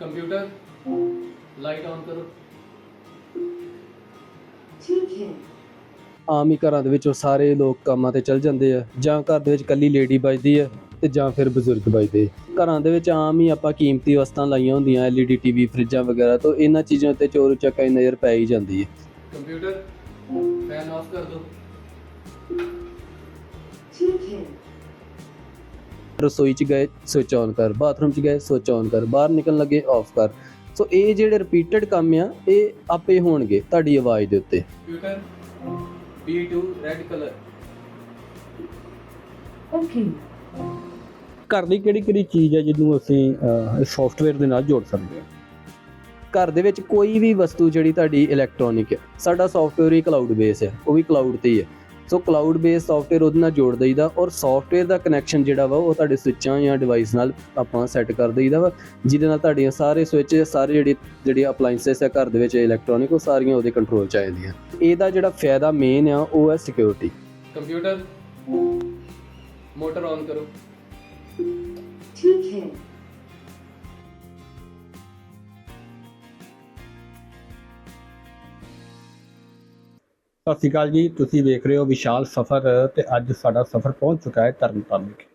Computer light on करो ठीक है ਆਮ ਹੀ ਘਰਾਂ ਦੇ ਵਿੱਚ ਉਹ ਸਾਰੇ ਲੋਕ ਕੰਮਾਂ ਤੇ ਚੱਲ ਜਾਂਦੇ ਆ ਜਾਂ ਘਰ ਦੇ ਵਿੱਚ ਇਕੱਲੀ ਲੇਡੀ ਬਚਦੀ ਆ ਤੇ ਜਾਂ ਫਿਰ ਬਜ਼ੁਰਗ ਬਚਦੇ ਘਰਾਂ ਦੇ ਵਿੱਚ ਆਮ ਹੀ ਆਪਾਂ ਕੀਮਤੀ ਵਸਤਾਂ ਲਾਈਆਂ ਹੁੰਦੀਆਂ ਐਲਈਡੀ ਟੀਵੀ ਫਰਿੱਜਾਂ ਵਗੈਰਾ ਤੋਂ ਇਹਨਾਂ ਚੀਜ਼ਾਂ ਤੇ ਚੋਰ ਚੱਕਾ ਦੀ ਨਜ਼ਰ ਪੈ ਹੀ ਜਾਂਦੀ ਹੈ कंप्यूटर फैन ऑफ कर दो ठीक है ਰਸੋਈ 'ਚ ਗਏ ਸਵਿਚ ਆਨ ਕਰ ਬਾਥਰੂਮ 'ਚ ਗਏ ਸਵਿਚ ਆਨ ਕਰ ਬਾਹਰ ਨਿਕਲਣ ਲੱਗੇ ਆਫ ਕਰ। ਸੋ ਇਹ ਜਿਹੜੇ ਰਿਪੀਟਡ ਕੰਮ ਆ ਇਹ ਆਪੇ ਹੋਣਗੇ ਤੁਹਾਡੀ ਆਵਾਜ਼ ਦੇ ਉੱਤੇ। ਘਰ ਦੀ ਕਿਹੜੀ ਕਿਹੜੀ ਚੀਜ਼ ਹੈ ਜਿਹਨੂੰ ਅਸੀਂ ਸੌਫਟਵੇਅਰ ਦੇ ਨਾਲ ਜੋੜ ਸਕਦੇ ਹਾਂ? ਘਰ ਦੇ ਵਿੱਚ ਕੋਈ ਵੀ ਵਸਤੂ ਜਿਹੜੀ ਤੁਹਾਡੀ ਇਲੈਕਟ੍ਰੋਨਿਕ ਹੈ ਸਾਡਾ ਸੌਫਟਵੇਅਰ ਹੀ ਕਲਾਊਡ ਬੇਸ ਹੈ ਉਹ ਵੀ ਕਲਾਊਡ ਤੇ ਹੀ ਹੈ ਸੋ ਕਲਾਊਡ ਬੇਸ ਸੌਫਟਵੇਅਰ ਉਹਦੇ ਨਾਲ ਜੋੜ ਦਈਦਾ ਔਰ ਸੌਫਟਵੇਅਰ ਦਾ ਕਨੈਕਸ਼ਨ ਜਿਹੜਾ ਵਾ ਉਹ ਤੁਹਾਡੇ ਸਵਿਚਾਂ ਜਾਂ ਡਿਵਾਈਸ ਨਾਲ ਆਪਾਂ ਸੈੱਟ ਕਰ ਦਈਦਾ ਵਾ ਜਿਹਦੇ ਨਾਲ ਤੁਹਾਡੀਆਂ ਸਾਰੇ ਸਵਿਚ ਸਾਰੇ ਜਿਹੜੇ ਜਿਹੜੇ ਅਪਲਾਈਐਂਸਸ ਹੈ ਘਰ ਦੇ ਵਿੱਚ ਇਲੈਕਟ੍ਰੋਨਿਕ ਉਹ ਸਾਰੀਆਂ ਉਹਦੇ ਕੰਟਰੋਲ ਚ ਆ ਜਾਂਦੀਆਂ। ਇਹਦਾ ਜਿਹੜਾ ਫਾਇਦਾ ਮੇਨ ਆ ਉਹ ਹੈ ਸਿਕਿਉਰਿਟੀ ਕੰਪਿਊਟਰ ਮੋਟਰ ਆਨ ਕਰੋ। ਠੀਕ ਹੈ। ਸਤਿ ਸ਼੍ਰੀ ਅਕਾਲ ਜੀ। ਤੁਸੀਂ ਵੇਖ ਰਹੇ ਹੋ ਵਿਸ਼ਾਲ ਸਫ਼ਰ ਤੇ ਅੱਜ ਸਾਡਾ ਸਫ਼ਰ ਪਹੁੰਚ ਚੁੱਕਾ ਹੈ ਤਰਨਤਾਰਨ ਵਿਖੇ।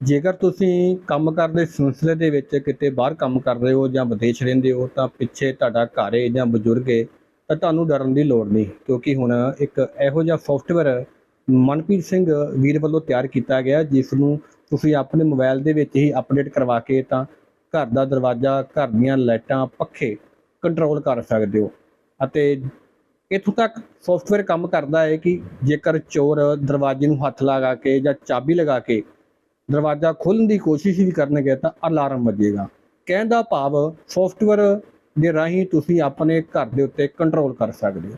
ਜੇਕਰ ਤੁਸੀਂ ਕੰਮ ਕਰਦੇ ਸਿਲਸਿਲੇ ਦੇ ਵਿੱਚ ਕਿਤੇ ਬਾਹਰ ਕੰਮ ਕਰ ਰਹੇ ਹੋ ਜਾਂ ਵਿਦੇਸ਼ ਰਹਿੰਦੇ ਹੋ ਤਾਂ ਪਿੱਛੇ ਤੁਹਾਡਾ ਘਰ ਹੈ ਜਾਂ ਬਜ਼ੁਰਗ ਹੈ ਤਾਂ ਤੁਹਾਨੂੰ ਡਰਨ ਦੀ ਲੋੜ ਨਹੀਂ, ਕਿਉਂਕਿ ਹੁਣ ਇੱਕ ਇਹੋ ਜਿਹਾ ਸੌਫਟਵੇਅਰ ਮਨਪ੍ਰੀਤ ਸਿੰਘ ਵੀਰ ਵੱਲੋਂ ਤਿਆਰ ਕੀਤਾ ਗਿਆ, ਜਿਸ ਨੂੰ ਤੁਸੀਂ ਆਪਣੇ ਮੋਬਾਈਲ ਦੇ ਵਿੱਚ ਹੀ ਅਪਡੇਟ ਕਰਵਾ ਕੇ ਤਾਂ ਘਰ ਦਾ ਦਰਵਾਜ਼ਾ, ਘਰ ਦੀਆਂ ਲਾਈਟਾਂ, ਪੱਖੇ ਕੰਟਰੋਲ ਕਰ ਸਕਦੇ ਹੋ। ਅਤੇ ਇੱਥੋਂ ਤੱਕ ਸੌਫਟਵੇਅਰ ਕੰਮ ਕਰਦਾ ਹੈ ਕਿ ਜੇਕਰ ਚੋਰ ਦਰਵਾਜ਼ੇ ਨੂੰ ਹੱਥ ਲਗਾ ਕੇ ਜਾਂ ਚਾਬੀ ਲਗਾ ਕੇ ਦਰਵਾਜ਼ਾ ਖੋਲ੍ਹਣ ਦੀ ਕੋਸ਼ਿਸ਼ ਵੀ ਕਰਨਗੇ ਤਾਂ ਅਲਾਰਮ ਵੱਜੇਗਾ। ਕਹਿਣ ਦਾ ਭਾਵ ਸੌਫਟਵੇਅਰ ਦੇ ਰਾਹੀਂ ਤੁਸੀਂ ਆਪਣੇ ਘਰ ਦੇ ਉੱਤੇ ਕੰਟਰੋਲ ਕਰ ਸਕਦੇ ਹੋ।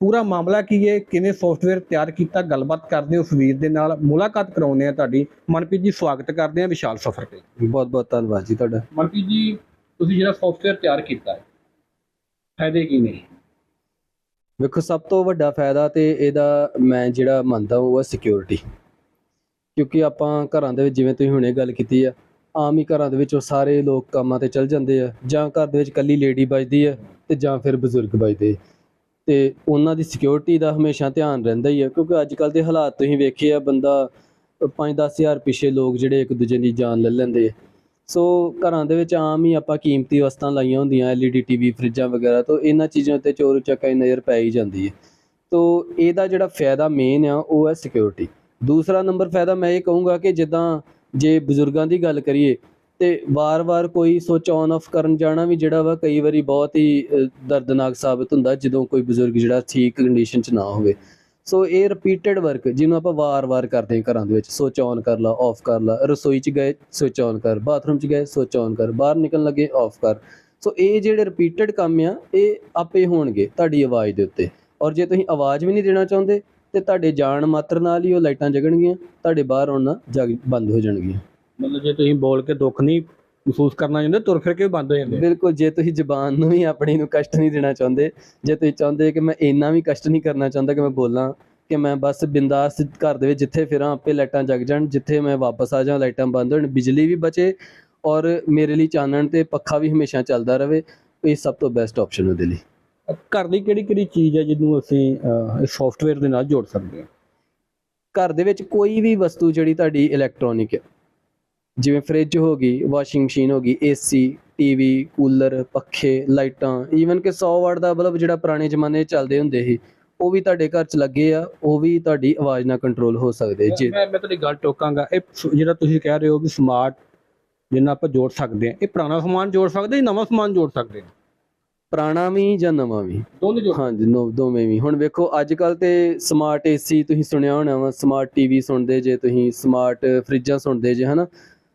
ਪੂਰਾ ਮਾਮਲਾ ਕੀ ਹੈ? ਕਿਵੇਂ ਸੌਫਟਵੇਅਰ ਤਿਆਰ ਕੀਤਾ? ਗੱਲਬਾਤ ਕਰਦੇ ਹੋ ਉਸ ਵੀਰ ਦੇ ਨਾਲ। ਮੁਲਾਕਾਤ ਕਰਾਉਂਦੇ ਆ ਤੁਹਾਡੀ। ਮਨਪ੍ਰੀਤ ਜੀ ਸਵਾਗਤ ਕਰਦੇ ਆ ਵਿਸ਼ਾਲ ਸਫ਼ਰ ਤੇ। ਬਹੁਤ ਬਹੁਤ ਧੰਨਵਾਦ ਜੀ ਤੁਹਾਡਾ। ਮਨਪ੍ਰੀਤ ਜੀ ਤੁਸੀਂ ਜਿਹੜਾ ਸੌਫਟਵੇਅਰ ਤਿਆਰ ਕੀਤਾ ਹੈ ਫਾਇਦੇ ਕੀ ਨੇ? ਵੇਖੋ, ਸਭ ਤੋਂ ਵੱਡਾ ਫਾਇਦਾ ਤੇ ਇਹਦਾ ਮੈਂ ਜਿਹੜਾ ਮੰਨਦਾ ਉਹ ਹੈ ਸਿਕਿਉਰਿਟੀ ਕਿਉਂਕਿ ਆਪਾਂ ਘਰਾਂ ਦੇ ਵਿੱਚ, ਜਿਵੇਂ ਤੁਸੀਂ ਹੁਣੇ ਗੱਲ ਕੀਤੀ ਆ, ਆਮ ਹੀ ਘਰਾਂ ਦੇ ਵਿੱਚ ਉਹ ਸਾਰੇ ਲੋਕ ਕੰਮਾਂ ਤੇ ਚੱਲ ਜਾਂਦੇ ਆ, ਜਾਂ ਘਰ ਦੇ ਵਿੱਚ ਇਕੱਲੀ ਲੇਡੀ ਬਚਦੀ ਆ ਤੇ ਜਾਂ ਫਿਰ ਬਜ਼ੁਰਗ ਬਚਦੇ ਤੇ ਉਹਨਾਂ ਦੀ ਸਿਕਿਉਰਿਟੀ ਦਾ ਹਮੇਸ਼ਾ ਧਿਆਨ ਰਹਿੰਦਾ ਹੀ ਆ, ਕਿਉਂਕਿ ਅੱਜ ਕੱਲ ਦੇ ਹਾਲਾਤ ਤੁਸੀਂ ਵੇਖੇ ਆ, ਬੰਦਾ 5-10 ਹਜ਼ਾਰ ਪਿੱਛੇ ਲੋਕ ਜਿਹੜੇ ਇੱਕ ਦੂਜੇ ਦੀ ਜਾਨ ਲੈ ਲੈਂਦੇ ਆ। ਸੋ ਘਰਾਂ ਦੇ ਵਿੱਚ ਆਮ ਹੀ ਆਪਾਂ ਕੀਮਤੀ ਵਸਤਾਂ ਲਾਈਆਂ ਹੁੰਦੀਆਂ ਐਲਈਡੀ ਟੀਵੀ ਫਰਿੱਜਾਂ ਵਗੈਰਾ ਤੋਂ, ਇਹਨਾਂ ਚੀਜ਼ਾਂ ਉੱਤੇ ਚੋਰ ਚੱਕਾ ਨਜ਼ਰ ਪੈ ਹੀ ਜਾਂਦੀ ਹੈ। ਤੋ, ਇਹਦਾ ਜਿਹੜਾ ਫਾਇਦਾ ਮੇਨ ਆ, ਉਹ ਹੈ ਸਿਕਿਉਰਿਟੀ ਦੂਸਰਾ ਨੰਬਰ ਫਾਇਦਾ ਮੈਂ ਇਹ ਕਹੂੰਗਾ ਕਿ ਜਿੱਦਾਂ ਜੇ ਬਜ਼ੁਰਗਾਂ ਦੀ ਗੱਲ ਕਰੀਏ, ਤੇ ਵਾਰ-ਵਾਰ ਕੋਈ ਸਵਿਚ ਆਨ ਆਫ ਕਰਨ ਜਾਣਾ ਵੀ ਜਿਹੜਾ ਵਾ ਕਈ ਵਾਰੀ ਬਹੁਤ ਹੀ ਦਰਦਨਾਕ ਸਾਬਤ ਹੁੰਦਾ, ਜਦੋਂ ਕੋਈ ਬਜ਼ੁਰਗ ਜਿਹੜਾ ਠੀਕ ਕੰਡੀਸ਼ਨ 'ਚ ਨਾ ਹੋਵੇ। ਸੋ ਇਹ ਰਿਪੀਟਡ ਵਰਕ ਜਿਹਨੂੰ ਆਪਾਂ ਵਾਰ-ਵਾਰ ਕਰਦੇ ਹਾਂ ਘਰਾਂ ਦੇ ਵਿੱਚ। ਸਵਿਚ ਔਨ ਕਰ ਲਾ ਆਫ ਕਰ ਲਾ, ਰਸੋਈ 'ਚ ਗਏ ਸਵਿਚ ਔਨ ਕਰ। ਬਾਥਰੂਮ 'ਚ ਗਏ ਸਵਿਚ ਔਨ ਕਰ। ਬਾਹਰ ਨਿਕਲਣ ਲੱਗੇ ਆਫ ਕਰ। ਸੋ ਇਹ ਜਿਹੜੇ ਰਿਪੀਟਡ ਕੰਮ ਆ, ਇਹ ਆਪੇ ਹੋਣਗੇ ਤੁਹਾਡੀ ਆਵਾਜ਼ ਦੇ ਉੱਤੇ। ਔਰ ਜੇ ਤੁਸੀਂ ਆਵਾਜ਼ ਵੀ ਨਹੀਂ ਦੇਣਾ ਚਾਹੁੰਦੇ, ਤੇ ਤੁਹਾਡੇ ਜਾਣ ਮਾਤਰ ਨਾਲ ਹੀ ਉਹ ਲਾਈਟਾਂ ਜਗਣਗੀਆਂ, ਤੁਹਾਡੇ ਬਾਹਰ ਆਉਣਾ ਜਗ ਬੰਦ ਹੋ ਜਾਣਗੀਆਂ। ਮਤਲਬ ਜੇ ਤੁਸੀਂ ਬੋਲ ਕੇ ਦੁੱਖ ਨਹੀਂ ਮਹਿਸੂਸ ਕਰਨਾ ਚਾਹੁੰਦੇ ਤੁਰ ਫਿਰ ਕੇ ਬੰਦ ਹੋ ਜਾਂਦੇ ਬਿਲਕੁਲ ਜੇ ਤੁਸੀਂ ਜ਼ਬਾਨ ਨੂੰ ਵੀ ਆਪਣੀ ਨੂੰ ਕਸ਼ਟ ਨਹੀਂ ਦੇਣਾ ਚਾਹੁੰਦੇ ਜੇ ਤੁਸੀਂ ਚਾਹੁੰਦੇ ਕਿ ਮੈਂ ਇੰਨਾ ਵੀ ਕਸ਼ਟ ਨਹੀਂ ਕਰਨਾ ਚਾਹੁੰਦਾ ਕਿ ਮੈਂ ਬੋਲਾਂ ਕਿ ਮੈਂ ਬਸ ਬਿੰਦਾਸ ਘਰ ਦੇ ਵਿੱਚ ਜਿੱਥੇ ਫਿਰਾਂ ਆਪੇ ਲਾਈਟਾਂ ਜਗ ਜਾਣ ਜਿੱਥੇ ਮੈਂ ਵਾਪਸ ਆ ਜਾਵਾਂ ਲਾਈਟਾਂ ਬੰਦ ਹੋਣ ਬਿਜਲੀ ਵੀ ਬਚੇ ਔਰ ਮੇਰੇ ਲਈ ਚਾਨਣ ਤੇ ਪੱਖਾ ਵੀ ਹਮੇਸ਼ਾ ਚੱਲਦਾ ਰਹੇ ਇਹ ਸਭ ਤੋਂ ਬੈਸਟ ਆਪਸ਼ਨ ਉਹਦੇ ਲਈ। ਘਰ ਦੀ ਕਿਹੜੀ ਕਿਹੜੀ ਚੀਜ਼ ਹੈ ਜਿਹਨੂੰ ਅਸੀਂ ਸੌਫਟਵੇਅਰ ਦੇ ਨਾਲ ਜੋੜ ਸਕਦੇ ਹਾਂ? ਘਰ ਦੇ ਵਿੱਚ ਕੋਈ ਵੀ ਵਸਤੂ ਜਿਹੜੀ ਤੁਹਾਡੀ ਇਲੈਕਟ੍ਰੋਨਿਕ ਹੈ ਜਿਵੇਂ ਫ੍ਰਿਜ ਹੋ ਗਈ ਵਾਸ਼ਿੰਗ ਮਸ਼ੀਨ ਹੋ ਗਈ ਏਸੀ ਟੀਵੀ ਕੂਲਰ ਪੱਖੇ ਲਾਈਟਾਂ ਈਵਨ ਕਿ 100 ਵਾਟ ਦਾ ਬਲਬ ਜਿਹੜਾ ਪੁਰਾਣੇ ਜ਼ਮਾਨੇ 'ਚ ਚੱਲਦੇ ਹੁੰਦੇ ਸੀ ਉਹ ਵੀ ਤੁਹਾਡੇ ਘਰ 'ਚ ਲੱਗੇ ਆ ਉਹ ਵੀ ਤੁਹਾਡੀ ਆਵਾਜ਼ ਨਾਲ ਕੰਟਰੋਲ ਹੋ ਸਕਦੇ ਜੇ। ਮੈਂ ਮੈਂ ਤੁਹਾਡੀ ਗੱਲ ਟੋਕਾਂਗਾ ਇਹ ਜਿਹੜਾ ਤੁਸੀਂ ਕਹਿ ਰਹੇ ਹੋ ਕਿ ਸਮਾਰਟ ਜਿੰਨਾ ਆਪਾਂ ਜੋੜ ਸਕਦੇ ਹਾਂ ਇਹ ਪੁਰਾਣਾ ਸਮਾਨ ਜੋੜ ਸਕਦੇ ਹਾਂ ਨਵਾਂ ਸਮਾਨ ਜੋੜ ਸਕਦੇ ਹਾਂ? ਪੁਰਾਣਾ ਵੀ ਜਾਂ ਨਵਾਂ ਵੀ? ਦੋਨੇ ਹਾਂਜੀ ਨੋ ਦੋਵੇਂ ਵੀ। ਹੁਣ ਵੇਖੋ ਅੱਜ ਕੱਲ ਤੇ ਸਮਾਰਟ ਏਸੀ ਤੁਸੀਂ ਸੁਣਿਆ ਹੋਣਾ ਵਾ ਸਮਾਰਟ ਟੀਵੀ ਸੁਣਦੇ ਜੇ ਤੁਸੀਂ ਸਮਾਰਟ ਫਰਿੱਜਾਂ ਸੁਣਦੇ ਜੇ ਹਨਾ?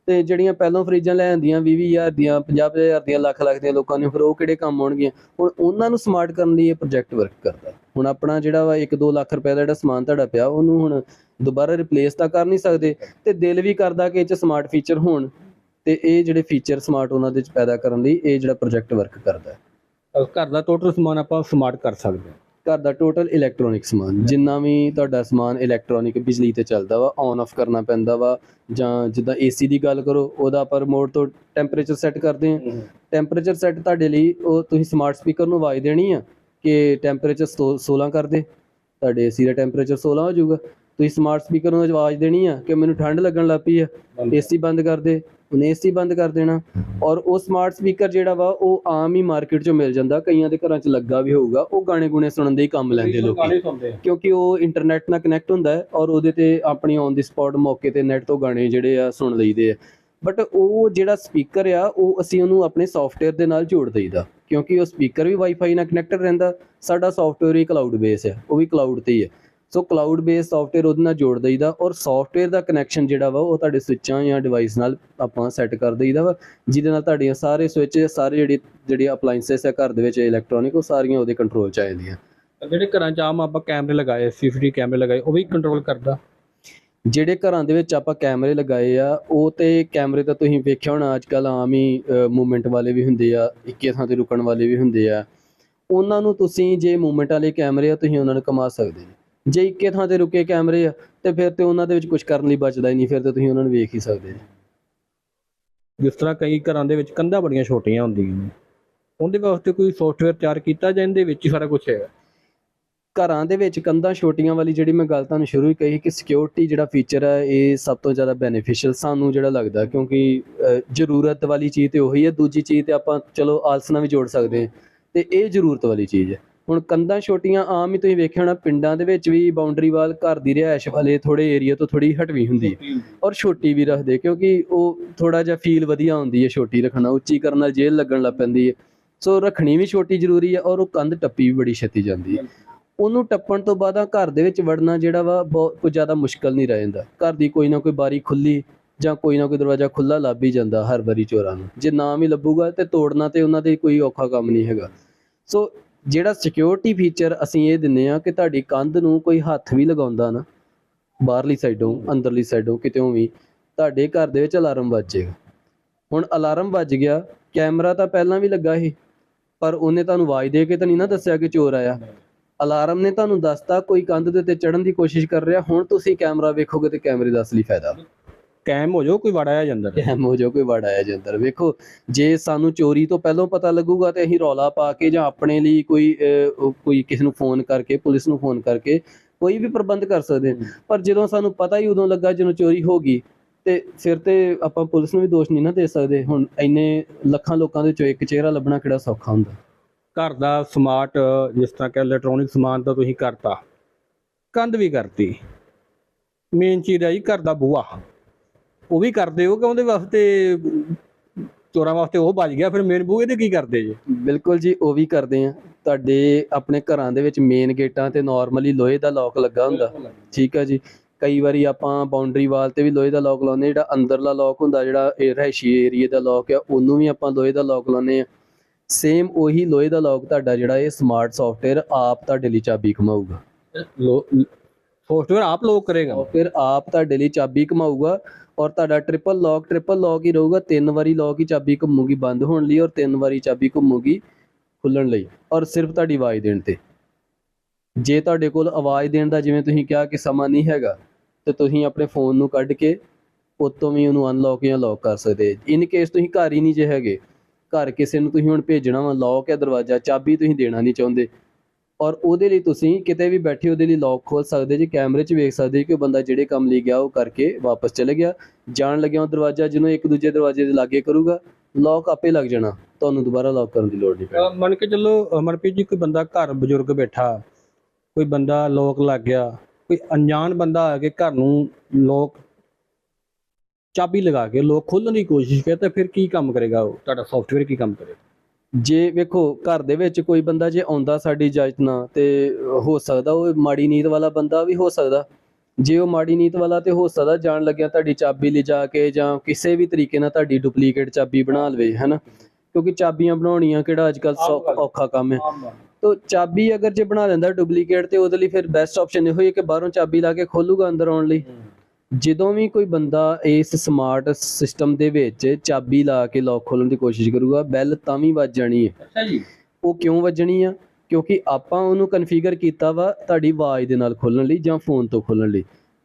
ਤੇ ਜਿਹੜੀਆਂ ਪਹਿਲਾਂ ਫਰਿੱਜਾਂ ਲੈ ਆਂਦੀਆਂ 20 ਹਜ਼ਾਰ ਦੀਆਂ 50 ਹਜ਼ਾਰ ਦੀਆਂ ਲੱਖ ਲੱਖ ਦੀਆਂ ਲੋਕਾਂ ਨੇ ਫਿਰ ਉਹ ਕਿਹੜੇ ਕੰਮ ਆਉਣਗੀਆਂ? ਹੁਣ ਉਹਨਾਂ ਨੂੰ ਸਮਾਰਟ ਕਰਨ ਲਈ ਇਹ ਪ੍ਰੋਜੈਕਟ ਵਰਕ ਕਰਦਾ। ਹੁਣ ਆਪਣਾ ਜਿਹੜਾ ਵਾ 1-2 ਲੱਖ ਰੁਪਏ ਦਾ ਜਿਹੜਾ ਸਮਾਨ ਤੁਹਾਡਾ ਪਿਆ, ਉਹਨੂੰ ਹੁਣ ਦੁਬਾਰਾ ਰਿਪਲੇਸ ਤਾਂ ਕਰ ਨਹੀਂ ਸਕਦੇ ਤੇ ਦਿਲ ਵੀ ਕਰਦਾ ਕਿ ਇਹ ਚ ਸਮਾਰਟ ਫੀਚਰ ਹੋਣ ਤੇ ਇਹ ਜਿਹੜੇ ਫੀਚਰ ਸਮਾਰਟ ਉਹਨਾਂ ਦੇ ਚ ਪੈਦਾ ਕਰਨ ਲਈ ਇਹ ਜਿਹੜਾ ਪ੍ਰੋਜੈਕਟ ਵਰਕ ਕਰਦਾ ਹੈ। ਘਰ ਦਾ ਟੋਟਲ ਸਮਾਨ ਆਪਾਂ ਸਮਾਰਟ ਕਰ ਸਕਦੇ ਹਾਂ। ਘਰ ਦਾ ਟੋਟਲ ਇਲੈਕਟ੍ਰੋਨਿਕ ਸਮਾਨ। ਜਿੰਨਾ ਵੀ ਤੁਹਾਡਾ ਸਮਾਨ ਇਲੈਕਟ੍ਰੋਨਿਕ ਬਿਜਲੀ ਤੇ ਚੱਲਦਾ ਵਾ ਔਨ ਆਫ ਕਰਨਾ ਪੈਂਦਾ ਵਾ ਜਾਂ ਜਿੱਦਾਂ ਏਸੀ ਦੀ ਗੱਲ ਕਰੋ ਉਹਦਾ ਆਪਾਂ ਰਿਮੋਟ ਤੋਂ ਟੈਂਪਰੇਚਰ ਸੈੱਟ ਕਰਦੇ ਹਾਂ। ਟੈਂਪਰੇਚਰ ਸੈੱਟ ਤੁਹਾਡੇ ਲਈ ਉਹ ਤੁਸੀਂ ਸਮਾਰਟ ਸਪੀਕਰ ਨੂੰ ਆਵਾਜ਼ ਦੇਣੀ ਆ ਕਿ ਟੈਂਪਰੇਚਰ 16 ਕਰ ਦੇ। ਤੁਹਾਡੇ ਏਸੀ ਦਾ ਟੈਂਪਰੇਚਰ 16 ਹੋ ਜਾਊਗਾ। ਤੁਸੀਂ ਸਮਾਰਟ ਸਪੀਕਰ ਨੂੰ ਆਵਾਜ਼ ਦੇਣੀ ਆ ਕਿ ਮੈਨੂੰ ਠੰਡ ਲੱਗਣ ਲੱਗ ਪਈ ਆ ਏਸੀ ਬੰਦ ਕਰ ਦੇ। ਉਹਨੇ ਏਸੀ ਬੰਦ ਕਰ ਦੇਣਾ। ਔਰ ਉਹ ਸਮਾਰਟ ਸਪੀਕਰ ਜਿਹੜਾ ਵਾ ਉਹ ਆਮ ਹੀ ਮਾਰਕੀਟ 'ਚੋਂ ਮਿਲ ਜਾਂਦਾ। ਕਈਆਂ ਦੇ ਘਰਾਂ 'ਚ ਲੱਗਾ ਵੀ ਹੋਊਗਾ। ਉਹ ਗਾਣੇ ਗੁਣੇ ਸੁਣਨ ਦੇ ਹੀ ਕੰਮ ਲੈਂਦੇ ਲੋਕੀ। ਕਿਉਂਕਿ ਉਹ ਇੰਟਰਨੈਟ ਨਾਲ ਕਨੈਕਟ ਹੁੰਦਾ ਹੈ ਔਰ ਉਹਦੇ ਤੇ ਆਪਣੀ ਔਨ ਦੀ ਸਪੌਟ ਮੌਕੇ ਤੇ ਨੈਟ ਤੋਂ ਗਾਣੇ ਜਿਹੜੇ ਆ ਸੁਣ ਲਈਦੇ ਆ। ਬਟ ਉਹ ਜਿਹੜਾ ਸਪੀਕਰ ਆ ਉਹ ਅਸੀਂ ਉਹਨੂੰ ਆਪਣੇ ਸੌਫਟਵੇਅਰ ਦੇ ਨਾਲ ਜੋੜ ਦਈਦਾ। ਕਿਉਂਕਿ ਉਹ ਸਪੀਕਰ ਵੀ ਵਾਈਫਾਈ ਨਾਲ ਕਨੈਕਟਡ ਰਹਿੰਦਾ। ਸਾਡਾ ਸੌਫਟਵੇਅਰ ਹੀ ਕਲਾਊਡ ਬੇਸ ਹੈ ਉਹ ਵੀ ਕਲਾਊਡ ਤੇ ਹੀ ਹੈ ਸੋ ਕਲਾਊਡ ਬੇਸ ਸੌਫਟਵੇਅਰ ਉਹਦੇ ਨਾਲ ਜੋੜ ਦਈਦਾ ਔਰ ਸੌਫਟਵੇਅਰ ਦਾ ਕਨੈਕਸ਼ਨ ਜਿਹੜਾ ਵਾ ਉਹ ਤੁਹਾਡੇ ਸਵਿੱਚਾਂ ਜਾਂ ਡਿਵਾਈਸ ਨਾਲ ਆਪਾਂ ਸੈੱਟ ਕਰ ਦਈਦਾ ਵਾ ਜਿਹਦੇ ਨਾਲ ਤੁਹਾਡੀਆਂ ਸਾਰੇ ਸਵਿੱਚ ਸਾਰੇ ਜਿਹੜੀ ਜਿਹੜੀ ਅਪਲਾਈਐਂਸਸ ਹੈ ਘਰ ਦੇ ਵਿੱਚ ਇਲੈਕਟ੍ਰੋਨਿਕ ਉਹ ਸਾਰੀਆਂ ਉਹਦੇ ਕੰਟਰੋਲ 'ਚ ਆ ਜਾਂਦੀਆਂ। ਜਿਹੜੇ ਘਰਾਂ 'ਚ ਆਮ ਆਪਾਂ ਕੈਮਰੇ ਲਗਾਏ ਸੀਸੀਟੀਵੀ ਕੈਮਰੇ ਲਗਾਏ ਉਹ ਵੀ ਕੰਟਰੋਲ ਕਰਦਾ? ਜਿਹੜੇ ਘਰਾਂ ਦੇ ਵਿੱਚ ਆਪਾਂ ਕੈਮਰੇ ਲਗਾਏ ਆ ਉਹ ਤੇ ਕੈਮਰੇ ਤਾਂ ਤੁਸੀਂ ਵੇਖਿਆ ਹੋਣਾ ਅੱਜ ਕੱਲ ਆਮ ਹੀ ਮੂਵਮੈਂਟ ਵਾਲੇ ਵੀ ਹੁੰਦੇ ਆ ਇੱਕੇ ਥਾਂ ਤੇ ਰੁਕਣ ਵਾਲੇ ਵੀ ਹੁੰਦੇ ਆ। ਉਹਨਾਂ ਨੂੰ ਤੁਸੀਂ ਜੇ ਮੂਵਮੈਂਟ ਵਾਲੇ ਕੈਮਰੇ ਆ ਤੁਸੀਂ ਉਹਨਾਂ ਨੂੰ ਕਮਾ ਸਕਦੇ ਜੇ ਇੱਕੇ ਥਾਂ ਤੇ ਰੁਕੇ ਕੈਮਰੇ ਆ ਤੇ ਫਿਰ ਤੇ ਉਹਨਾਂ ਦੇ ਵਿੱਚ ਕੁਝ ਕਰਨ ਲਈ ਬਚਦਾ ਹੀ ਨਹੀਂ ਫਿਰ ਤੇ ਤੁਸੀਂ ਉਹਨਾਂ ਨੂੰ ਵੇਖ ਹੀ ਸਕਦੇ ਨੇ ਜਿਸ ਤਰ੍ਹਾਂ ਕਈ ਘਰਾਂ ਦੇ ਵਿੱਚ ਕੰਧਾਂ ਬੜੀਆਂ ਛੋਟੀਆਂ ਹੁੰਦੀਆਂ ਨੇ ਉਹਦੇ ਵਾਸਤੇ ਕੋਈ ਸੌਫਟਵੇਅਰ ਤਿਆਰ ਕੀਤਾ ਜਾਂ ਇਹਦੇ ਵਿੱਚ ਹੀ ਸਾਰਾ ਕੁਝ ਹੈਗਾ? ਘਰਾਂ ਦੇ ਵਿੱਚ ਕੰਧਾਂ ਛੋਟੀਆਂ ਵਾਲੀ ਜਿਹੜੀ ਮੈਂ ਗੱਲ ਤੁਹਾਨੂੰ ਸ਼ੁਰੂ ਹੀ ਕਹੀ ਕਿ ਸਿਕਿਉਰਿਟੀ ਜਿਹੜਾ ਫੀਚਰ ਹੈ ਇਹ ਸਭ ਤੋਂ ਜ਼ਿਆਦਾ ਬੈਨੀਫੀਸ਼ੀਅਲ ਸਾਨੂੰ ਜਿਹੜਾ ਲੱਗਦਾ ਕਿਉਂਕਿ ਜ਼ਰੂਰਤ ਵਾਲੀ ਚੀਜ਼ ਤੇ ਉਹੀ ਹੈ ਦੂਜੀ ਚੀਜ਼ ਤੇ ਆਪਾਂ ਚਲੋ ਆਲਸਨਾ ਵੀ ਜੋੜ ਸਕਦੇ ਹਾਂ ਤੇ ਇਹ ਜ਼ਰੂਰਤ ਵਾਲੀ ਚੀਜ਼ ਹੈ। ਹੁਣ ਕੰਧਾਂ ਛੋਟੀਆਂ ਆਮ ਹੀ ਤੁਸੀਂ ਵੇਖਿਆ ਹੋਣਾ ਪਿੰਡਾਂ ਦੇ ਵਿੱਚ ਵੀ ਬਾਉਂਡਰੀ ਵਾਲ ਘਰ ਦੀ ਰਿਹਾਇਸ਼ ਵਾਲੇ ਥੋੜੇ ਏਰੀਆ ਤੋਂ ਥੋੜੀ ਹਟਵੀਂ ਹੁੰਦੀ ਹੈ। ਔਰ ਛੋਟੀ ਵੀ ਰੱਖਦੇ ਕਿਉਂਕਿ ਉਹ ਥੋੜਾ ਜਿਹਾ ਫੀਲ ਵਧੀਆ ਹੁੰਦੀ ਹੈ ਛੋਟੀ ਰੱਖਣਾ ਉੱਚੀ ਕਰਨ ਨਾਲ ਜੇਲ੍ਹ ਲੱਗਣ ਲੱਗ ਪੈਂਦੀ ਹੈ। ਸੋ ਰੱਖਣੀ ਵੀ ਛੋਟੀ ਜ਼ਰੂਰੀ ਹੈ ਔਰ ਉਹ ਕੰਧ ਟੱਪੀ ਵੀ ਬੜੀ ਛੇਤੀ ਜਾਂਦੀ ਹੈ। ਉਹਨੂੰ ਟੱਪਣ ਤੋਂ ਬਾਅਦ ਘਰ ਦੇ ਵਿੱਚ ਵੜਨਾ ਜਿਹੜਾ ਵਾ ਬਹੁਤ ਕੁਝ ਜ਼ਿਆਦਾ ਮੁਸ਼ਕਲ ਨਹੀਂ ਰਹਿ ਜਾਂਦਾ। ਘਰ ਦੀ ਕੋਈ ਨਾ ਕੋਈ ਬਾਰੀ ਖੁੱਲੀ ਜਾਂ ਕੋਈ ਨਾ ਕੋਈ ਦਰਵਾਜ਼ਾ ਖੁੱਲਾ ਲੱਭ ਹੀ ਜਾਂਦਾ ਹਰ ਵਾਰੀ ਚੋਰਾਂ ਨੂੰ। ਜੇ ਨਾ ਵੀ ਲੱਭੂਗਾ ਤੇ ਤੋੜਨਾ ਤੇ ਉਹਨਾਂ ਦੇ ਕੋਈ ਔਖਾ ਕੰਮ ਨਹੀਂ ਹੈਗਾ। ਸੋ ਜਿਹੜਾ ਸਿਕਿਉਰਿਟੀ ਫੀਚਰ ਅਸੀਂ ਇਹ ਦਿੰਨੇ ਆ ਕਿ ਤੁਹਾਡੀ ਕੰਧ ਨੂੰ ਕੋਈ ਹੱਥ ਵੀ ਲਗਾਉਂਦਾ ਨਾ, ਬਾਹਰਲੀ ਸਾਈਡੋਂ, ਅੰਦਰਲੀ ਸਾਈਡੋਂ ਕਿਤੇੋਂ ਵੀ, ਤੁਹਾਡੇ ਘਰ ਦੇ ਵਿੱਚ ਅਲਾਰਮ ਵੱਜੇਗਾ ਹੁਣ ਅਲਾਰਮ ਵੱਜ ਗਿਆ, ਕੈਮਰਾ ਤਾਂ ਪਹਿਲਾਂ ਵੀ ਲੱਗਾ ਸੀ, ਪਰ ਉਹਨੇ ਤੁਹਾਨੂੰ ਆਵਾਜ਼ ਦੇ ਕੇ ਤਾਂ ਨਹੀਂ ਨਾ ਦੱਸਿਆ ਕਿ ਚੋਰ ਆਇਆ। ਅਲਾਰਮ ਨੇ ਤੁਹਾਨੂੰ ਦੱਸਤਾ, ਕੋਈ ਕੰਧ ਦੇ ਉੱਤੇ ਚੜਨ ਦੀ ਕੋਸ਼ਿਸ਼ ਕਰ ਰਿਹਾ, ਹੁਣ ਤੁਸੀਂ ਕੈਮਰਾ ਵੇਖੋਗੇ ਤੇ ਕੈਮਰੇ ਦਾ ਅਸਲੀ ਫਾਇਦਾ। ਕੈਮ ਹੋ ਜਾਓ ਕੋਈ ਵੜ ਆਇਆ ਜਾਂਦਾ ਕੈਮ ਹੋ ਜੋ ਕੋਈ ਵੜ ਆਇਆ ਜੇ ਅੰਦਰ ਵੇਖੋ ਜੇ ਸਾਨੂੰ ਚੋਰੀ ਤੋਂ ਪਹਿਲਾਂ ਪਤਾ ਲੱਗੂਗਾ ਤੇ ਅਸੀਂ ਰੌਲਾ ਪਾ ਕੇ ਜਾਂ ਆਪਣੇ ਲਈ ਕੋਈ ਕੋਈ ਕਿਸੇ ਨੂੰ ਫੋਨ ਕਰਕੇ ਪੁਲਿਸ ਨੂੰ ਫੋਨ ਕਰਕੇ ਕੋਈ ਵੀ ਪ੍ਰਬੰਧ ਕਰ ਸਕਦੇ। ਪਰ ਜਦੋਂ ਸਾਨੂੰ ਪਤਾ ਹੀ ਉਦੋਂ ਲੱਗਾ ਜਦੋਂ ਚੋਰੀ ਹੋ ਗਈ ਤੇ ਫਿਰ ਤੇ ਆਪਾਂ ਪੁਲਿਸ ਨੂੰ ਵੀ ਦੋਸ਼ ਨਹੀਂ ਨਾ ਦੇ ਸਕਦੇ। ਹੁਣ ਇੰਨੇ ਲੱਖਾਂ ਲੋਕਾਂ ਦੇ ਵਿੱਚੋਂ ਇੱਕ ਚਿਹਰਾ ਲੱਭਣਾ ਕਿਹੜਾ ਸੌਖਾ ਹੁੰਦਾ? ਘਰ ਦਾ ਸਮਾਰਟ ਜਿਸ ਤਰ੍ਹਾਂ ਕਿ ਇਲੈਕਟ੍ਰੋਨਿਕ ਸਮਾਨ ਤਾਂ ਤੁਸੀਂ ਕਰਤਾ ਕੰਧ ਵੀ ਕਰਤੀ। ਮੇਨ ਚੀਜ਼ ਹੈ ਜੀ ਘਰ ਦਾ ਬੂਹਾ। ਉਹ ਵੀ ਕਰਦੇ ਹੋ ਕਿ ਉਹਦੇ ਵਾਸਤੇ ਚੋਰਾਂ ਵਾਸਤੇ ਉਹ ਬਚ ਗਿਆ ਫਿਰ ਮੇਨ ਬੂਹੇ ਤੇ ਕੀ ਕਰਦੇ ਜੀ? ਬਿਲਕੁਲ ਜੀ ਉਹ ਵੀ ਕਰਦੇ ਆ। ਤੁਹਾਡੇ ਆਪਣੇ ਘਰਾਂ ਦੇ ਵਿੱਚ ਮੇਨ ਗੇਟਾਂ ਤੇ ਨਾਰਮਲੀ ਲੋਹੇ ਦਾ ਲੌਕ ਲੱਗਾ ਹੁੰਦਾ। ਠੀਕ ਆ ਜੀ। ਕਈ ਵਾਰੀ ਆਪਾਂ ਬਾਉਂਡਰੀ ਵਾਲ ਤੇ ਵੀ ਲੋਹੇ ਦਾ ਲੌਕ ਲਾਉਂਦੇ ਜਿਹੜਾ ਅੰਦਰਲਾ ਲੌਕ ਹੁੰਦਾ ਜਿਹੜਾ ਇਹ ਰਿਹਾਇਸ਼ੀ ਏਰੀਏ ਦਾ ਲੌਕ ਆ ਉਹਨੂੰ ਵੀ ਆਪਾਂ ਲੋਹੇ ਦਾ ਲੌਕ ਲਾਉਂਦੇ ਆ। ਸੇਮ ਉਹੀ ਲੋਹੇ ਦਾ ਲੌਕ ਤੁਹਾਡਾ ਜਿਹੜਾ ਇਹ ਸਮਾਰਟ ਸੌਫਟਵੇਅਰ ਆਪ ਤੁਹਾਡੇ ਲਈ ਚਾਬੀ ਘੁਮਾਊਗਾ। ਸੌਫਟਵੇਅਰ ਆਪ ਲੋਕ ਕਰੇਗਾ। ਫਿਰ ਆਪ ਤੁਹਾਡੇ ਲਈ ਚਾਬੀ ਘੁਮਾਊਗਾ ਔਰ ਤੁਹਾਡਾ ਟ੍ਰਿਪਲ ਲੌਕ ਟ੍ਰਿਪਲ ਲੌਕ ਹੀ ਰਹੂਗਾ, ਤਿੰਨ ਵਾਰੀ ਲੌਕ ਹੀ ਚਾਬੀ ਘੁੰਮੂਗੀ ਬੰਦ ਹੋਣ ਲਈ ਔਰ ਤਿੰਨ ਵਾਰੀ ਚਾਬੀ ਘੁੰਮੂਗੀ ਖੁੱਲਣ ਲਈ ਔਰ ਸਿਰਫ ਤੁਹਾਡੀ ਆਵਾਜ਼ ਦੇਣ ਤੇ। ਜੇ ਤੁਹਾਡੇ ਕੋਲ ਆਵਾਜ਼ ਦੇਣ ਦਾ ਜਿਵੇਂ ਤੁਸੀਂ ਕਿਹਾ ਕਿ ਸਮਾਂ ਨਹੀਂ ਹੈਗਾ, ਤੇ ਤੁਸੀਂ ਆਪਣੇ ਫੋਨ ਨੂੰ ਕੱਢ ਕੇ ਉਤੋਂ ਵੀ ਉਹਨੂੰ ਅਨਲੌਕ ਜਾਂ ਲੌਕ ਕਰ ਸਕਦੇ ਇਨ ਕੇਸ ਤੁਸੀਂ ਘਰ ਹੀ ਨਹੀਂ ਜੇ ਹੈਗੇ, ਘਰ ਕਿਸੇ ਨੂੰ ਤੁਸੀਂ ਹੁਣ ਭੇਜਣਾ ਵਾ ਲੌਕ ਹੈ ਦਰਵਾਜ਼ਾ, ਚਾਬੀ ਤੁਸੀਂ ਦੇਣਾ ਨਹੀਂ ਚਾਹੁੰਦੇ ਔਰ ਉਹਦੇ ਲਈ ਤੁਸੀਂ ਕਿਤੇ ਵੀ ਬੈਠੇ ਉਹਦੇ ਲਈ ਲੌਕ ਖੋਲ ਸਕਦੇ ਜੀ ਕੈਮਰੇ 'ਚ ਵੇਖ ਸਕਦੇ ਕਿ ਉਹ ਬੰਦਾ ਜਿਹੜੇ ਕੰਮ ਲਈ ਗਿਆ ਉਹ ਕਰਕੇ ਵਾਪਸ ਚਲੇ ਗਿਆ। ਜਾਣ ਲੱਗਿਆ ਉਹ ਦਰਵਾਜ਼ਾ ਜਿਹਨੂੰ ਇੱਕ ਦੂਜੇ ਦਰਵਾਜ਼ੇ ਦੇ ਲਾਗੇ ਕਰੂਗਾ ਲੌਕ ਆਪੇ ਲੱਗ ਜਾਣਾ। ਤੁਹਾਨੂੰ ਦੁਬਾਰਾ ਲੌਕ ਕਰਨ ਦੀ ਲੋੜ ਨਹੀਂ ਪੈਣੀ। ਮੰਨ ਕੇ ਚੱਲੋ ਮਨਪ੍ਰੀਤ ਜੀ, ਕੋਈ ਬੰਦਾ ਘਰ ਬਜ਼ੁਰਗ ਬੈਠਾ, ਕੋਈ ਬੰਦਾ ਲੋਕ ਲੱਗ ਗਿਆ, ਕੋਈ ਅਣਜਾਣ ਬੰਦਾ ਆ ਕੇ ਘਰ ਨੂੰ ਲੋਕ ਚਾਬੀ ਲਗਾ ਕੇ ਲੋਕ ਖੋਲਣ ਦੀ ਕੋਸ਼ਿਸ਼ ਕਰੇ, ਤਾਂ ਫਿਰ ਕੀ ਕੰਮ ਕਰੇਗਾ ਉਹ? ਤੁਹਾਡਾ ਸੌਫਟਵੇਅਰ ਕੀ ਕੰਮ ਕਰੇਗਾ? ਜੇ ਵੇਖੋ ਘਰ ਦੇ ਵਿੱਚ ਕੋਈ ਬੰਦਾ ਜੇ ਆਉਂਦਾ ਸਾਡੀ ਇਜਾਜ਼ਤ ਨਾਲ ਤੇ ਹੋ ਸਕਦਾ ਉਹ ਮਾੜੀ ਨੀਤ ਵਾਲਾ ਬੰਦਾ ਵੀ ਹੋ ਸਕਦਾ। ਜੇ ਉਹ ਮਾੜੀ ਨੀਤ ਵਾਲਾ ਤੇ ਹੋ ਸਕਦਾ ਜਾਣ ਲੱਗਿਆ ਤੁਹਾਡੀ ਚਾਬੀ ਲਿਜਾ ਕੇ ਜਾਂ ਕਿਸੇ ਵੀ ਤਰੀਕੇ ਨਾਲ ਤੁਹਾਡੀ ਡੁਪਲੀਕੇਟ ਚਾਬੀ ਬਣਾ ਲਵੇ ਹਨਾ? ਕਿਉਂਕਿ ਚਾਬੀਆਂ ਬਣਾਉਣੀਆਂ ਕਿਹੜਾ ਅੱਜ ਕੱਲ ਔਖਾ ਕੰਮ ਹੈ। ਤੋ ਚਾਬੀ ਅਗਰ ਜੇ ਬਣਾ ਲੈਂਦਾ ਡੁਪਲੀਕੇਟ ਤੇ ਉਹਦੇ ਲਈ ਫਿਰ ਬੈਸਟ ਆਪਸ਼ਨ ਇਹੋ ਹੀ ਹੈ ਕਿ ਬਾਹਰੋਂ ਚਾਬੀ ਲਾ ਕੇ ਖੋਲੂਗਾ ਅੰਦਰ ਆਉਣ ਲਈ। ਜਦੋਂ ਵੀ ਕੋਈ ਬੰਦਾ ਇਸ ਸਮਾਰਟ ਸਿਸਟਮ ਦੇ ਵਿੱਚ ਚਾਬੀ ਲਾ ਕੇ ਲੌਕ ਖੋਲਣ ਦੀ ਕੋਸ਼ਿਸ਼ ਕਰੂਗਾ ਬੈਲ ਤਾਂ ਵੀ ਵੱਜ ਜਾਣੀ ਹੈ। ਅੱਛਾ ਜੀ। ਉਹ ਕਿਉਂ ਵੱਜਣੀ ਆ? ਕਿਉਂਕਿ ਆਪਾਂ ਉਹਨੂੰ ਕਨਫੀਗਰ ਕੀਤਾ ਵਾ ਤੁਹਾਡੀ ਆਵਾਜ਼ ਦੇ ਨਾਲ ਖੋਲਣ ਲਈ ਜਾਂ ਫੋਨ ਤੋਂ ਖੋਲਣ ਲਈ।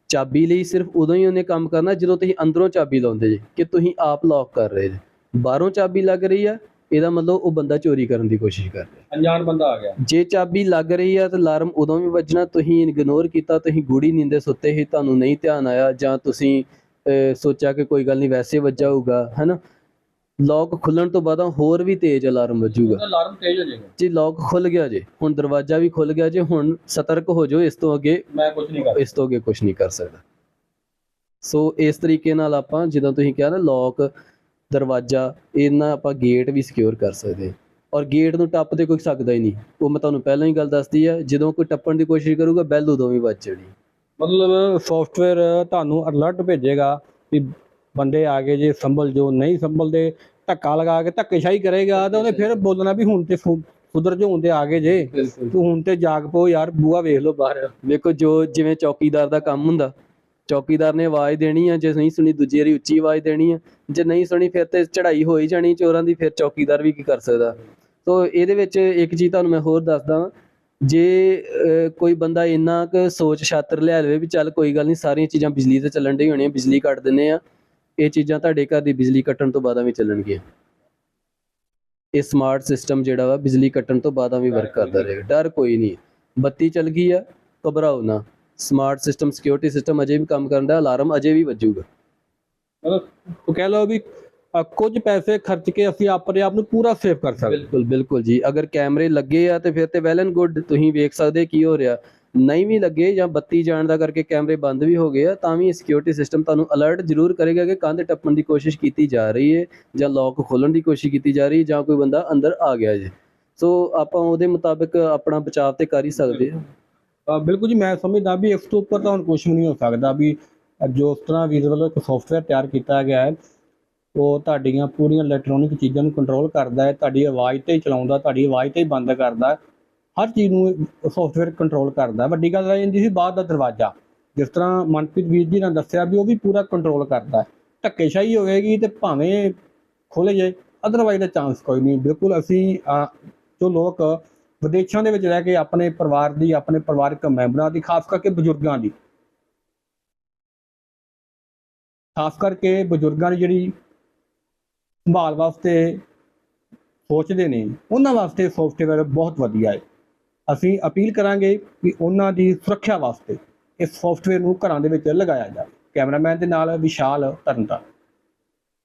ਚਾਬੀ ਲਈ ਸਿਰਫ ਉਦੋਂ ਹੀ ਉਹਨੇ ਕੰਮ ਕਰਨਾ ਜਦੋਂ ਤੁਸੀਂ ਅੰਦਰੋਂ ਚਾਬੀ ਲਾਉਂਦੇ ਜੇ ਕਿ ਤੁਸੀਂ ਆਪ ਲੌਕ ਕਰ ਰਹੇ ਜੇ। ਬਾਹਰੋਂ ਚਾਬੀ ਲੱਗ ਰਹੀ ਆ ਇਹਦਾ ਮਤਲਬ ਉਹ ਬੰਦਾ ਚੋਰੀ ਕਰਨ ਦੀ ਕੋਸ਼ਿਸ਼ ਕਰ ਰਿਹਾ। ਅਣਜਾਣ ਬੰਦਾ ਆ ਗਿਆ। ਜੇ ਚਾਬੀ ਲੱਗ ਰਹੀ ਆ ਤਾਂ ਅਲਾਰਮ ਉਦੋਂ ਵੀ ਵੱਜਣਾ ਤੁਸੀਂ ਇਗਨੋਰ ਕੀਤਾ ਤੁਸੀਂ ਗੂੜੀ ਨੀਂਦੇ ਸੁੱਤੇ ਹੀ ਤੁਹਾਨੂੰ ਨਹੀਂ ਧਿਆਨ ਆਇਆ ਜਾਂ ਤੁਸੀਂ ਸੋਚਿਆ ਕਿ ਕੋਈ ਗੱਲ ਨਹੀਂ ਵੈਸੇ ਵੱਜਾ ਹੋਊਗਾ ਹੈਨਾ? ਲੌਕ ਖੁੱਲਣ ਤੋਂ ਬਾਅਦ ਹੋਰ ਵੀ ਤੇਜ਼ ਅਲਾਰਮ ਵੱਜੂਗਾ। ਅਲਾਰਮ ਤੇਜ਼ ਹੋ ਜਾਏਗਾ। ਜੀ ਲੌਕ ਖੁੱਲ ਗਿਆ ਜੇ ਹੁਣ ਦਰਵਾਜ਼ਾ ਵੀ ਖੁੱਲ ਗਿਆ ਜੇ ਹੁਣ ਸਤਰਕ ਹੋ ਜਾਓ ਇਸ ਤੋਂ ਅੱਗੇ ਮੈਂ ਕੁਝ ਨਹੀਂ ਕਰ ਇਸ ਤੋਂ ਅੱਗੇ ਕੁਝ ਨਹੀਂ ਕਰ ਸਕਦਾ। ਸੋ ਇਸ ਤਰੀਕੇ ਨਾਲ ਆਪਾਂ ਜਿੱਦਾਂ ਤੁਸੀਂ ਕਿਹਾ ਨਾ ਲੌਕ ਦਰਵਾਜ਼ਾ ਇਹਨਾਂ ਆਪਾਂ ਗੇਟ ਵੀ ਸਿਕਿਉਰ ਕਰ ਸਕਦੇ ਔਰ ਗੇਟ ਨੂੰ ਟੱਪ ਤੇ ਕੋਈ ਸਕਦਾ ਹੀ ਨਹੀਂ। ਉਹ ਮੈਂ ਤੁਹਾਨੂੰ ਪਹਿਲਾਂ ਹੀ ਗੱਲ ਦੱਸਦੀ ਆ ਜਦੋਂ ਕੋਈ ਟੱਪਣ ਦੀ ਕੋਸ਼ਿਸ਼ ਕਰੂਗਾ ਬੈਲ ਉਦੋਂ ਵੀ ਵੱਜ ਜਾਣੀ। ਮਤਲਬ ਸੌਫਟਵੇਅਰ ਤੁਹਾਨੂੰ ਅਲਰਟ ਭੇਜੇਗਾ ਵੀ ਬੰਦੇ ਆ ਗਏ ਜੇ ਸੰਭਲ ਜੋ ਨਹੀਂ ਸੰਭਲਦੇ ਧੱਕਾ ਲਗਾ ਕੇ ਧੱਕੇਸ਼ਾਹੀ ਕਰੇਗਾ ਤਾਂ ਉਹਨੇ ਫਿਰ ਬੋਲਣਾ ਵੀ ਹੁਣ ਤੇ ਸੁਧਰ ਜੋ ਹੁੰਦੇ ਆ ਗਏ ਜੇ। ਤੂੰ ਹੁਣ ਤੇ ਜਾਗ ਪੋ ਯਾਰ ਬੂਆ ਵੇਖ ਲਓ ਬਾਹਰ। ਵੇਖੋ ਜੋ ਜਿਵੇਂ ਚੌਕੀਦਾਰ ਦਾ ਕੰਮ ਹੁੰਦਾ ਚੌਕੀਦਾਰ ਨੇ ਆਵਾਜ਼ ਦੇਣੀ ਆ ਜੇ ਨਹੀਂ ਸੁਣੀ ਦੂਜੀ ਵਾਰੀ ਉੱਚੀ ਆਵਾਜ਼ ਦੇਣੀ ਆ ਜੇ ਨਹੀਂ ਸੁਣੀ ਫਿਰ ਤੇ ਚੜ੍ਹਾਈ ਹੋਈ ਜਾਣੀ ਚੋਰਾਂ ਦੀ ਫਿਰ ਚੌਕੀਦਾਰ ਵੀ ਕੀ ਕਰ ਸਕਦਾ। ਸੋ ਇਹਦੇ ਵਿੱਚ ਇੱਕ ਚੀਜ਼ ਤੁਹਾਨੂੰ ਮੈਂ ਹੋਰ ਦੱਸਦਾ ਜੇ ਕੋਈ ਬੰਦਾ ਇੰਨਾ ਕੁ ਸੋਚ ਛਾਤਰ ਲਿਆ ਲਵੇ ਵੀ ਚੱਲ ਕੋਈ ਗੱਲ ਨਹੀਂ ਸਾਰੀਆਂ ਚੀਜ਼ਾਂ ਬਿਜਲੀ ਤੇ ਚੱਲਣ ਡੀ ਹੋਣੀਆਂ ਬਿਜਲੀ ਕੱਟ ਦਿੰਨੇ ਆ ਇਹ ਚੀਜ਼ਾਂ ਤੁਹਾਡੇ ਘਰ ਦੀ ਬਿਜਲੀ ਕੱਟਣ ਤੋਂ ਬਾਅਦਾਂ ਵੀ ਚੱਲਣਗੀਆਂ। ਇਹ ਸਮਾਰਟ ਸਿਸਟਮ ਜਿਹੜਾ ਵਾ ਬਿਜਲੀ ਕੱਟਣ ਤੋਂ ਬਾਅਦਾਂ ਵੀ ਵਰਕ ਕਰਦਾ ਰਹੇਗਾ। ਡਰ ਕੋਈ ਨਹੀਂ ਬੱਤੀ ਚੱਲ ਗਈ ਆ ਘਬਰਾਓ ਨਾ। ਸਮਾਰਟ ਸਿਸਟਮ ਸਿਕਿਉਰਿਟੀ ਸਿਸਟਮ ਅਜੇ ਵੀ ਕੰਮ ਕਰਦਾ ਅਲਾਰਮ ਅਜੇ ਵੀ ਵੱਜੂਗਾ। ਮਤਲਬ ਉਹ ਕਹਿ ਲਓ ਵੀ ਕੁਝ ਪੈਸੇ ਖਰਚ ਕੇ ਅਸੀਂ ਆਪਣੇ ਆਪ ਨੂੰ ਪੂਰਾ ਸੇਵ ਕਰ ਸਕਦੇ। ਬਿਲਕੁਲ ਬਿਲਕੁਲ ਜੀ। ਅਗਰ ਕੈਮਰੇ ਲੱਗੇ ਆ ਤੇ ਫਿਰ ਤੇ ਵੈਲ ਐਂਡ ਗੁੱਡ ਤੁਸੀਂ ਵੇਖ ਸਕਦੇ ਕੀ ਹੋ ਰਿਹਾ। ਨਹੀਂ ਵੀ ਲੱਗੇ ਜਾਂ ਬੱਤੀ ਜਾਣ ਦਾ ਕਰਕੇ ਕੈਮਰੇ ਬੰਦ ਵੀ ਹੋ ਗਏ ਆ ਤਾਂ ਵੀ ਸਿਕਿਉਰਿਟੀ ਸਿਸਟਮ ਤੁਹਾਨੂੰ ਅਲਰਟ ਜ਼ਰੂਰ ਕਰੇਗਾ ਕਿ ਕੰਧ ਟੱਪਣ ਦੀ ਕੋਸ਼ਿਸ਼ ਕੀਤੀ ਜਾ ਰਹੀ ਹੈ ਜਾਂ ਲੌਕ ਖੋਲਣ ਦੀ ਕੋਸ਼ਿਸ਼ ਕੀਤੀ ਜਾ ਰਹੀ ਹੈ ਜਾਂ ਕੋਈ ਬੰਦਾ ਅੰਦਰ ਆ ਗਿਆ ਜੇ। ਸੋ ਆਪਾਂ ਉਹਦੇ ਮੁਤਾਬਕ ਆਪਣਾ ਬਚਾਅ ਤੇ ਕਰ ਹੀ ਸਕਦੇ ਹਾਂ ਬਿਲਕੁਲ ਜੀ, ਮੈਂ ਸਮਝਦਾ ਵੀ ਇਸ ਤੋਂ ਉੱਪਰ ਤਾਂ ਹੁਣ ਕੁਝ ਵੀ ਨਹੀਂ ਹੋ ਸਕਦਾ ਵੀ ਜੋ ਉਸ ਤਰ੍ਹਾਂ ਵੀਰ ਵੱਲੋਂ ਇੱਕ ਸੌਫਟਵੇਅਰ ਤਿਆਰ ਕੀਤਾ ਗਿਆ ਹੈ, ਉਹ ਤੁਹਾਡੀਆਂ ਪੂਰੀਆਂ ਇਲੈਕਟ੍ਰੋਨਿਕ ਚੀਜ਼ਾਂ ਨੂੰ ਕੰਟਰੋਲ ਕਰਦਾ ਹੈ, ਤੁਹਾਡੀ ਆਵਾਜ਼ ਤੇ ਹੀ ਚਲਾਉਂਦਾ, ਤੁਹਾਡੀ ਆਵਾਜ਼ ਤੇ ਹੀ ਬੰਦ ਕਰਦਾ ਹਰ ਚੀਜ਼ ਨੂੰ ਸੌਫਟਵੇਅਰ ਕੰਟਰੋਲ ਕਰਦਾ ਵੱਡੀ ਗੱਲ ਰਹਿ ਜਾਂਦੀ ਸੀ ਬਾਹਰ ਦਾ ਦਰਵਾਜ਼ਾ, ਜਿਸ ਤਰ੍ਹਾਂ ਮਨਪ੍ਰੀਤ ਵੀਰ ਜੀ ਨੇ ਦੱਸਿਆ ਵੀ ਉਹ ਵੀ ਪੂਰਾ ਕੰਟਰੋਲ ਕਰਦਾ ਹੈ। ਧੱਕੇਸ਼ਾਹੀ ਹੋਵੇਗੀ ਤੇ ਭਾਵੇਂ ਖੋਲੇ ਜਾਏ ਅਦਰਵਾਈਜ਼ ਦਾ ਚਾਂਸ ਕੋਈ ਨਹੀਂ। ਬਿਲਕੁਲ ਅਸੀਂ ਜੋ ਲੋਕ ਵਿਦੇਸ਼ਾਂ ਦੇ ਵਿੱਚ ਰਹਿ ਕੇ ਆਪਣੇ ਪਰਿਵਾਰ ਦੀ, ਆਪਣੇ ਪਰਿਵਾਰਕ ਮੈਂਬਰਾਂ ਦੀ, ਖਾਸ ਕਰਕੇ ਬਜ਼ੁਰਗਾਂ ਦੀ। ਖਾਸ ਕਰਕੇ ਬਜ਼ੁਰਗਾਂ ਦੀ ਜਿਹੜੀ ਸੰਭਾਲ ਵਾਸਤੇ ਸੋਚਦੇ ਨੇ, ਉਹਨਾਂ ਵਾਸਤੇ ਸੌਫਟਵੇਅਰ ਬਹੁਤ ਵਧੀਆ ਹੈ। ਅਸੀਂ ਅਪੀਲ ਕਰਾਂਗੇ ਕਿ ਉਹਨਾਂ ਦੀ ਸੁਰੱਖਿਆ ਵਾਸਤੇ ਇਸ ਸੌਫਟਵੇਅਰ ਨੂੰ ਘਰਾਂ ਦੇ ਵਿੱਚ ਲਗਾਇਆ ਜਾਵੇ। ਕੈਮਰਾਮੈਨ ਦੇ ਨਾਲ ਵਿਸ਼ਾਲ ਤਰਨਤਾਰਨ।